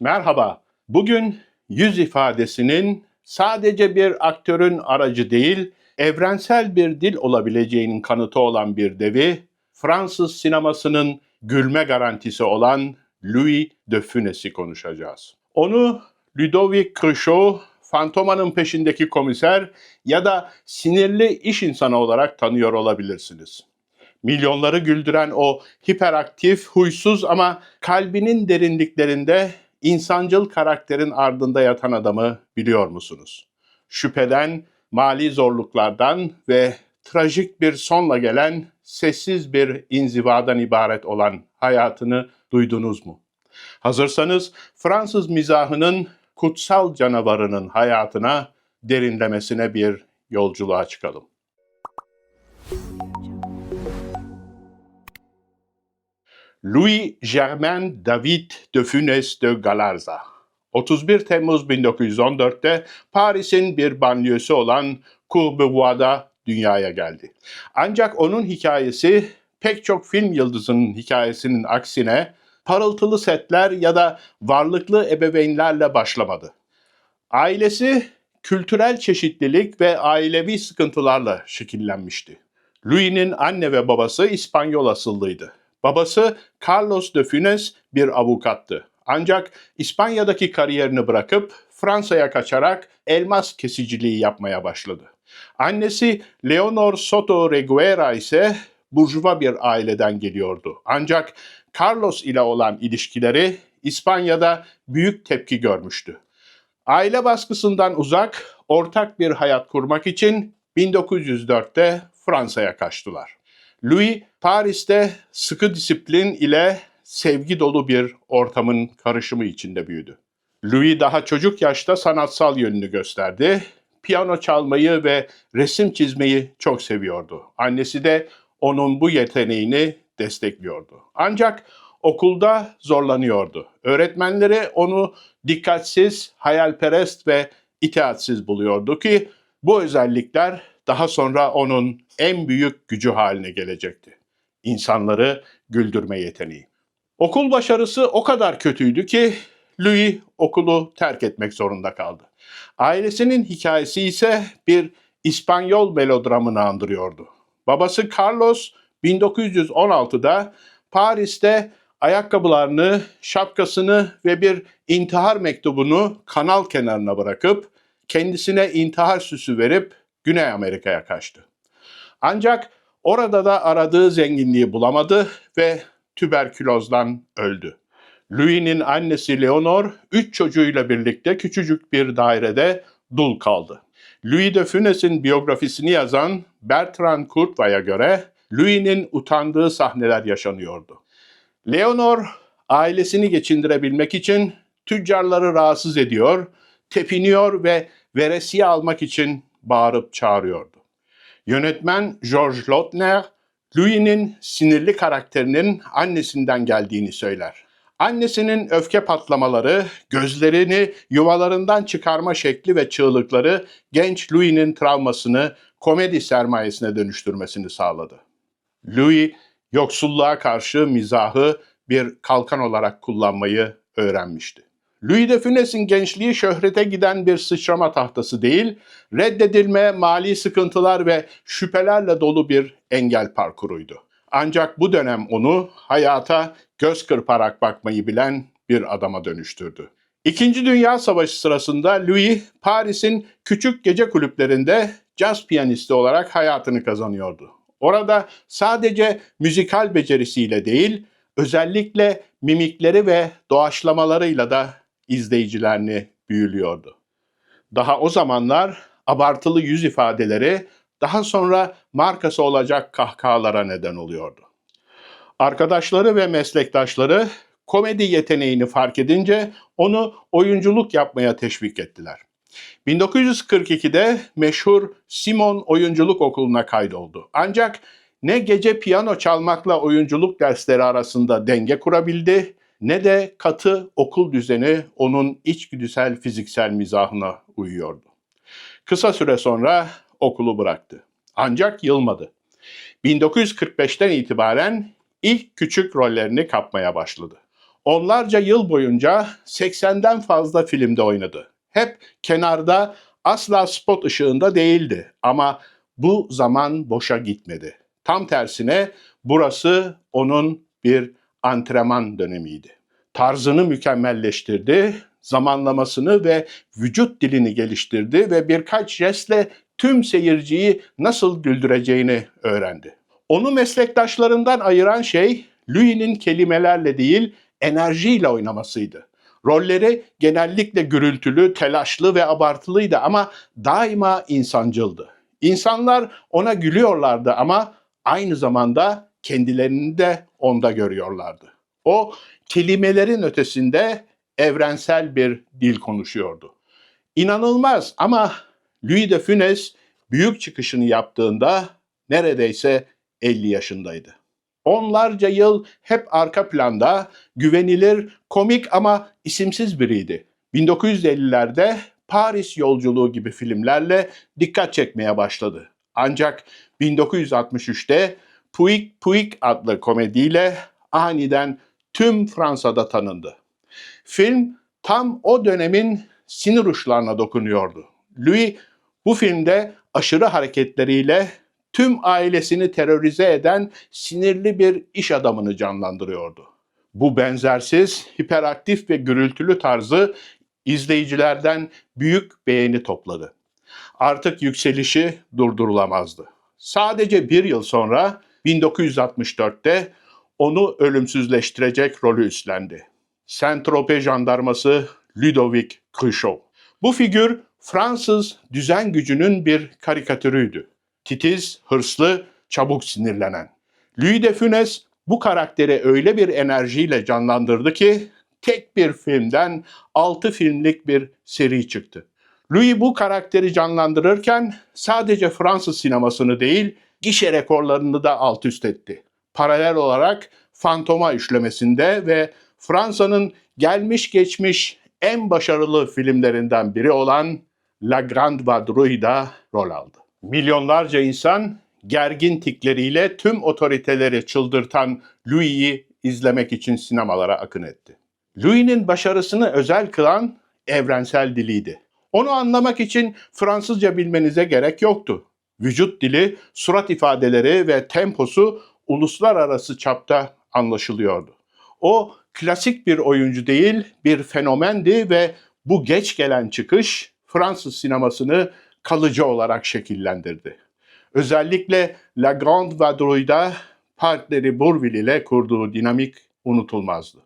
Merhaba. Bugün yüz ifadesinin sadece bir aktörün aracı değil, evrensel bir dil olabileceğinin kanıtı olan bir devi, Fransız sinemasının gülme garantisi olan Louis de Funès'i konuşacağız. Onu Ludovic Cruchot, Fantoma'nın peşindeki komiser ya da sinirli iş insanı olarak tanıyor olabilirsiniz. Milyonları güldüren o hiperaktif, huysuz ama kalbinin derinliklerinde insancıl karakterin ardında yatan adamı biliyor musunuz? Şüpheden, mali zorluklardan ve trajik bir sonla gelen sessiz bir inzivadan ibaret olan hayatını duydunuz mu? Hazırsanız Fransız mizahının kutsal canavarının hayatına derinlemesine bir yolculuğa çıkalım. Louis Germain David de Funès de Galarza 31 Temmuz 1914'te Paris'in bir banliyösü olan Courbevoie'da dünyaya geldi. Ancak onun hikayesi pek çok film yıldızının hikayesinin aksine parıltılı setler ya da varlıklı ebeveynlerle başlamadı. Ailesi kültürel çeşitlilik ve ailevi sıkıntılarla şekillenmişti. Louis'nin anne ve babası İspanyol asıllıydı. Babası Carlos de Funes bir avukattı. Ancak İspanya'daki kariyerini bırakıp Fransa'ya kaçarak elmas kesiciliği yapmaya başladı. Annesi Leonor Soto Reguera ise burjuva bir aileden geliyordu. Ancak Carlos ile olan ilişkileri İspanya'da büyük tepki görmüştü. Aile baskısından uzak, ortak bir hayat kurmak için 1904'te Fransa'ya kaçtılar. Louis, Paris'te sıkı disiplin ile sevgi dolu bir ortamın karışımı içinde büyüdü. Louis daha çocuk yaşta sanatsal yönünü gösterdi. Piyano çalmayı ve resim çizmeyi çok seviyordu. Annesi de onun bu yeteneğini destekliyordu. Ancak okulda zorlanıyordu. Öğretmenleri onu dikkatsiz, hayalperest ve itaatsiz buluyordu ki bu özellikler daha sonra onun en büyük gücü haline gelecekti. İnsanları güldürme yeteneği. Okul başarısı o kadar kötüydü ki Louis okulu terk etmek zorunda kaldı. Ailesinin hikayesi ise bir İspanyol melodramını andırıyordu. Babası Carlos 1916'da Paris'te ayakkabılarını, şapkasını ve bir intihar mektubunu kanal kenarına bırakıp kendisine intihar süsü verip Güney Amerika'ya kaçtı. Ancak orada da aradığı zenginliği bulamadı ve tüberkülozdan öldü. Louis'nin annesi Leonor, üç çocuğuyla birlikte küçücük bir dairede dul kaldı. Louis de Funès'in biyografisini yazan Bertrand Courtois'a göre Louis'nin utandığı sahneler yaşanıyordu. Leonor ailesini geçindirebilmek için tüccarları rahatsız ediyor, tepiniyor ve veresiye almak için bağırıp çağırıyordu. Yönetmen George Lautner, Louis'nin sinirli karakterinin annesinden geldiğini söyler. Annesinin öfke patlamaları, gözlerini yuvalarından çıkarma şekli ve çığlıkları genç Louis'nin travmasını komedi sermayesine dönüştürmesini sağladı. Louis, yoksulluğa karşı mizahı bir kalkan olarak kullanmayı öğrenmişti. Louis de Funès'in gençliği şöhrete giden bir sıçrama tahtası değil, reddedilme, mali sıkıntılar ve şüphelerle dolu bir engel parkuruydu. Ancak bu dönem onu hayata göz kırparak bakmayı bilen bir adama dönüştürdü. İkinci Dünya Savaşı sırasında Louis, Paris'in küçük gece kulüplerinde caz piyanisti olarak hayatını kazanıyordu. Orada sadece müzikal becerisiyle değil, özellikle mimikleri ve doğaçlamalarıyla da izleyicilerini büyülüyordu. Daha o zamanlar abartılı yüz ifadeleri daha sonra markası olacak kahkahalara neden oluyordu. Arkadaşları ve meslektaşları komedi yeteneğini fark edince onu oyunculuk yapmaya teşvik ettiler. 1942'de meşhur Simon Oyunculuk Okulu'na kaydoldu. Ancak ne gece piyano çalmakla oyunculuk dersleri arasında denge kurabildi ne de katı okul düzeni onun içgüdüsel fiziksel mizahına uyuyordu. Kısa süre sonra okulu bıraktı. Ancak yılmadı. 1945'ten itibaren ilk küçük rollerini kapmaya başladı. Onlarca yıl boyunca 80'den fazla filmde oynadı. Hep kenarda, asla spot ışığında değildi ama bu zaman boşa gitmedi. Tam tersine burası onun bir antrenman dönemiydi. Tarzını mükemmelleştirdi, zamanlamasını ve vücut dilini geliştirdi ve birkaç jestle tüm seyirciyi nasıl güldüreceğini öğrendi. Onu meslektaşlarından ayıran şey Louis'nin kelimelerle değil enerjiyle oynamasıydı. Rolleri genellikle gürültülü, telaşlı ve abartılıydı ama daima insancıldı. İnsanlar ona gülüyorlardı ama aynı zamanda kendilerini de onda görüyorlardı. O kelimelerin ötesinde evrensel bir dil konuşuyordu. İnanılmaz ama Louis de Funès büyük çıkışını yaptığında neredeyse 50 yaşındaydı. Onlarca yıl hep arka planda güvenilir, komik ama isimsiz biriydi. 1950'lerde Paris yolculuğu gibi filmlerle dikkat çekmeye başladı. Ancak 1963'te Puig Puig adlı komediyle aniden tüm Fransa'da tanındı. Film tam o dönemin sinir uçlarına dokunuyordu. Louis bu filmde aşırı hareketleriyle tüm ailesini terörize eden sinirli bir iş adamını canlandırıyordu. Bu benzersiz, hiperaktif ve gürültülü tarzı izleyicilerden büyük beğeni topladı. Artık yükselişi durdurulamazdı. Sadece bir yıl sonra 1964'te onu ölümsüzleştirecek rolü üstlendi. Saint-Tropez jandarması Ludovic Cruchot. Bu figür Fransız düzen gücünün bir karikatürüydü. Titiz, hırslı, çabuk sinirlenen. Louis de Funès bu karakteri öyle bir enerjiyle canlandırdı ki tek bir filmden 6 filmlik bir seri çıktı. Louis bu karakteri canlandırırken sadece Fransız sinemasını değil, gişe rekorlarını da alt üst etti. Paralel olarak Fantoma üçlemesinde ve Fransa'nın gelmiş geçmiş en başarılı filmlerinden biri olan La Grande Vadrouille'da rol aldı. Milyonlarca insan gergin tikleriyle tüm otoriteleri çıldırtan Louis'i izlemek için sinemalara akın etti. Louis'nin başarısını özel kılan evrensel diliydi. Onu anlamak için Fransızca bilmenize gerek yoktu. Vücut dili, surat ifadeleri ve temposu uluslararası çapta anlaşılıyordu. O klasik bir oyuncu değil, bir fenomendi ve bu geç gelen çıkış Fransız sinemasını kalıcı olarak şekillendirdi. Özellikle La Grande Vadrouille'da partneri Bourville ile kurduğu dinamik unutulmazdı.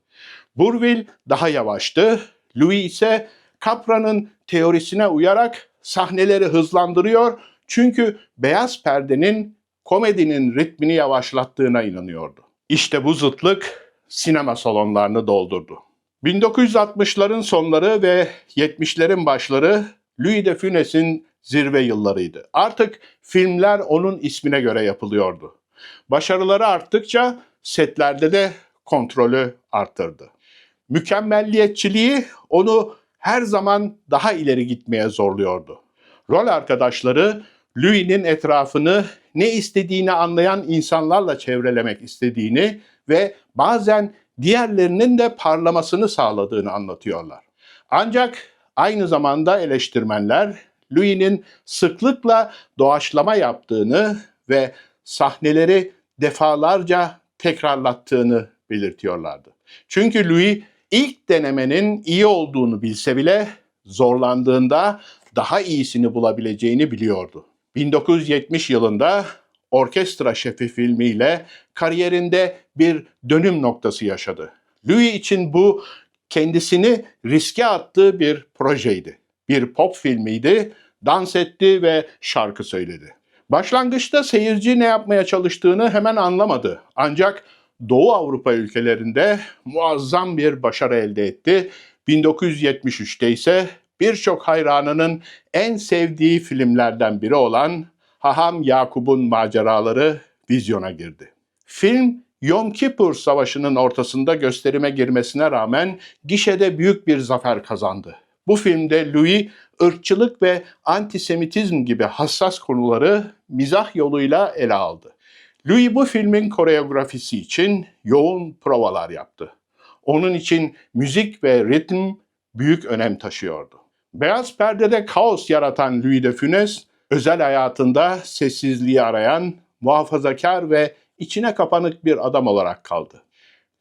Bourville daha yavaştı, Louis ise Capra'nın teorisine uyarak sahneleri hızlandırıyor çünkü beyaz perdenin komedinin ritmini yavaşlattığına inanıyordu. İşte bu zıtlık sinema salonlarını doldurdu. 1960'ların sonları ve 70'lerin başları Louis de Funès'in zirve yıllarıydı. Artık filmler onun ismine göre yapılıyordu. Başarıları arttıkça setlerde de kontrolü arttırdı. Mükemmelliyetçiliği onu her zaman daha ileri gitmeye zorluyordu. Rol arkadaşları Louis'nin etrafını ne istediğini anlayan insanlarla çevrelemek istediğini ve bazen diğerlerinin de parlamasını sağladığını anlatıyorlar. Ancak aynı zamanda eleştirmenler Louis'nin sıklıkla doğaçlama yaptığını ve sahneleri defalarca tekrarlattığını belirtiyorlardı. Çünkü Louis ilk denemenin iyi olduğunu bilse bile zorlandığında daha iyisini bulabileceğini biliyordu. 1970 yılında Orkestra Şefi filmiyle kariyerinde bir dönüm noktası yaşadı. Louis için bu kendisini riske attığı bir projeydi. Bir pop filmiydi, dans etti ve şarkı söyledi. Başlangıçta seyirci ne yapmaya çalıştığını hemen anlamadı. Ancak Doğu Avrupa ülkelerinde muazzam bir başarı elde etti. 1973'te ise birçok hayranının en sevdiği filmlerden biri olan Haham Yakub'un maceraları vizyona girdi. Film Yom Kippur Savaşı'nın ortasında gösterime girmesine rağmen gişede büyük bir zafer kazandı. Bu filmde Louis ırkçılık ve antisemitizm gibi hassas konuları mizah yoluyla ele aldı. Louis bu filmin koreografisi için yoğun provalar yaptı. onun için müzik ve ritim büyük önem taşıyordu. Beyaz perdede kaos yaratan Louis de Funès, özel hayatında sessizliği arayan, muhafazakar ve içine kapanık bir adam olarak kaldı.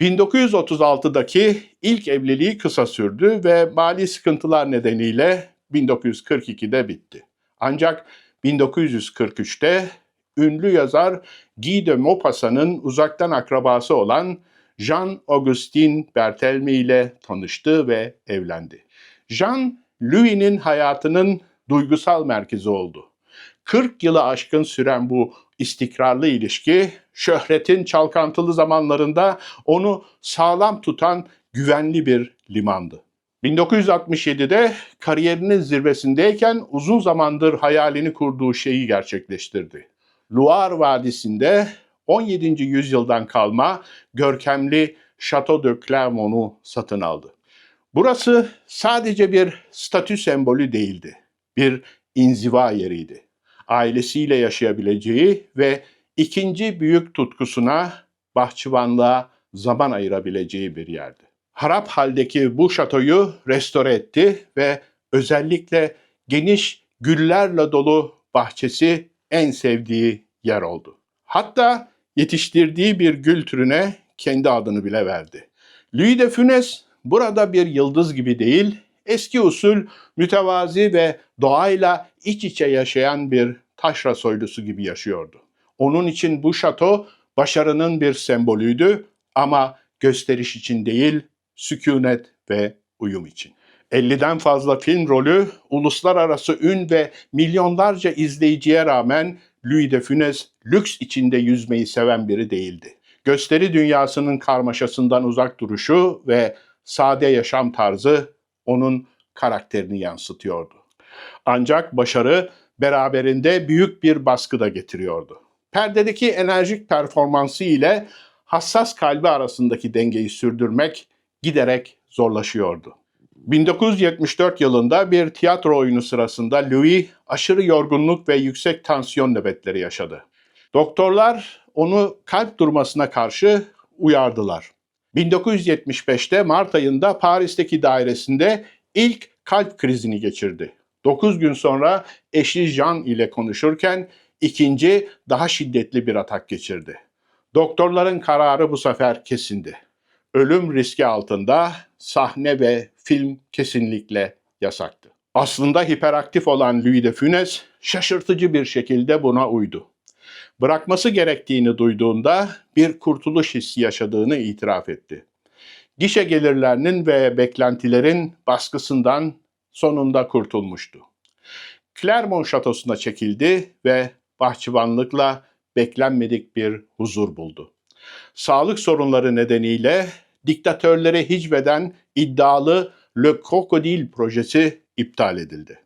1936'daki ilk evliliği kısa sürdü ve mali sıkıntılar nedeniyle 1942'de bitti. Ancak 1943'te ünlü yazar Guy de Maupassant'ın uzaktan akrabası olan Jean-Augustin Berthelme ile tanıştı ve evlendi. Jean, Louis'nin hayatının duygusal merkezi oldu. 40 yılı aşkın süren bu istikrarlı ilişki, şöhretin çalkantılı zamanlarında onu sağlam tutan güvenli bir limandı. 1967'de kariyerinin zirvesindeyken uzun zamandır hayalini kurduğu şeyi gerçekleştirdi. Loire Vadisi'nde 17. yüzyıldan kalma görkemli Chateau de Clermont'u satın aldı. Burası sadece bir statü sembolü değildi. Bir inziva yeriydi. Ailesiyle yaşayabileceği ve ikinci büyük tutkusuna, bahçıvanlığa zaman ayırabileceği bir yerdi. Harap haldeki bu şatoyu restore etti ve özellikle geniş güllerle dolu bahçesi en sevdiği yer oldu. Hatta yetiştirdiği bir gül türüne kendi adını bile verdi. Louis de Funès burada bir yıldız gibi değil, eski usul, mütevazi ve doğayla iç içe yaşayan bir taşra soylusu gibi yaşıyordu. Onun için bu şato başarının bir sembolüydü ama gösteriş için değil, sükunet ve uyum için. 50'den fazla film rolü, uluslararası ün ve milyonlarca izleyiciye rağmen Louis de Funès lüks içinde yüzmeyi seven biri değildi. Gösteri dünyasının karmaşasından uzak duruşu ve sade yaşam tarzı onun karakterini yansıtıyordu. Ancak başarı beraberinde büyük bir baskı da getiriyordu. Perdedeki enerjik performansı ile hassas kalbi arasındaki dengeyi sürdürmek giderek zorlaşıyordu. 1974 yılında bir tiyatro oyunu sırasında Louis aşırı yorgunluk ve yüksek tansiyon nöbetleri yaşadı. Doktorlar onu kalp durmasına karşı uyardılar. 1975'te Mart ayında Paris'teki dairesinde ilk kalp krizini geçirdi. 9 gün sonra eşi Jean ile konuşurken ikinci daha şiddetli bir atak geçirdi. Doktorların kararı bu sefer kesindi. Ölüm riski altında sahne ve film kesinlikle yasaktı. Aslında hiperaktif olan Louis de Funès şaşırtıcı bir şekilde buna uydu. Bırakması gerektiğini duyduğunda bir kurtuluş hissi yaşadığını itiraf etti. Gişe gelirlerinin ve beklentilerin baskısından sonunda kurtulmuştu. Clermont şatosuna çekildi ve bahçıvanlıkla beklenmedik bir huzur buldu. Sağlık sorunları nedeniyle diktatörlere hicveden iddialı Le Crocodile projesi iptal edildi.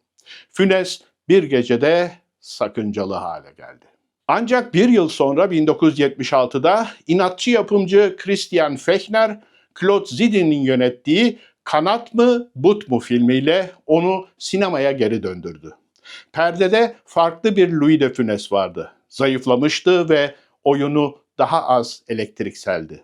Fünes bir gecede sakıncalı hale geldi. Ancak bir yıl sonra 1976'da inatçı yapımcı Christian Fechner, Claude Zidin'in yönettiği Kanat mı But mu filmiyle onu sinemaya geri döndürdü. Perdede farklı bir Louis de Funès vardı. Zayıflamıştı ve oyunu daha az elektrikseldi.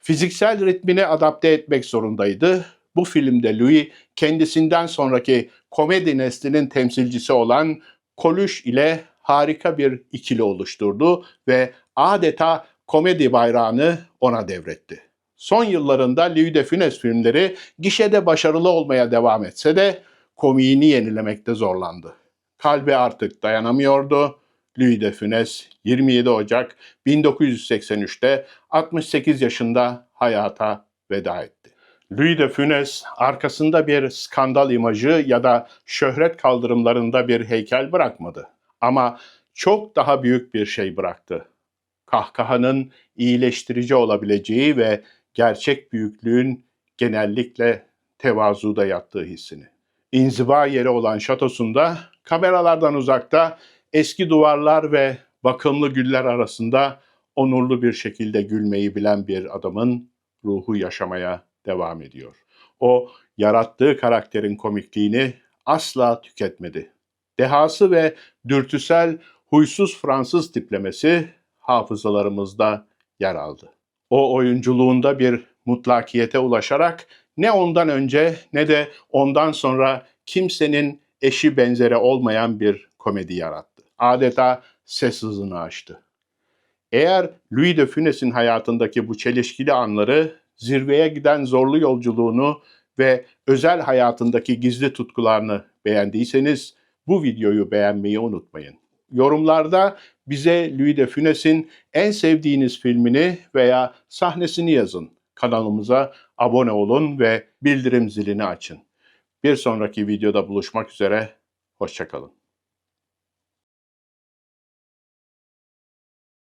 Fiziksel ritmine adapte etmek zorundaydı. Bu filmde Louis kendisinden sonraki komedi neslinin temsilcisi olan Koluş ile harika bir ikili oluşturdu ve adeta komedi bayrağını ona devretti. Son yıllarında Louis de Funès filmleri gişede başarılı olmaya devam etse de komiğini yenilemekte zorlandı. Kalbi artık dayanamıyordu. Louis de Funès 27 Ocak 1983'te 68 yaşında hayata veda etti. Louis de Funès arkasında bir skandal imajı ya da şöhret kaldırımlarında bir heykel bırakmadı. Ama çok daha büyük bir şey bıraktı. Kahkahanın iyileştirici olabileceği ve gerçek büyüklüğün genellikle tevazuda yattığı hissini. İnziva yeri olan şatosunda kameralardan uzakta eski duvarlar ve bakımlı güller arasında onurlu bir şekilde gülmeyi bilen bir adamın ruhu yaşamaya devam ediyor. O yarattığı karakterin komikliğini asla tüketmedi. Dehası ve dürtüsel huysuz Fransız tiplemesi hafızalarımızda yer aldı. O oyunculuğunda bir mutlakiyete ulaşarak ne ondan önce ne de ondan sonra kimsenin eşi benzeri olmayan bir komedi yarattı. Adeta ses hızını aştı. Eğer Louis de Funès'in hayatındaki bu çelişkili anları, zirveye giden zorlu yolculuğunu ve özel hayatındaki gizli tutkularını beğendiyseniz bu videoyu beğenmeyi unutmayın. Yorumlarda bize Louis de Funès'in en sevdiğiniz filmini veya sahnesini yazın. Kanalımıza abone olun ve bildirim zilini açın. Bir sonraki videoda buluşmak üzere, hoşçakalın.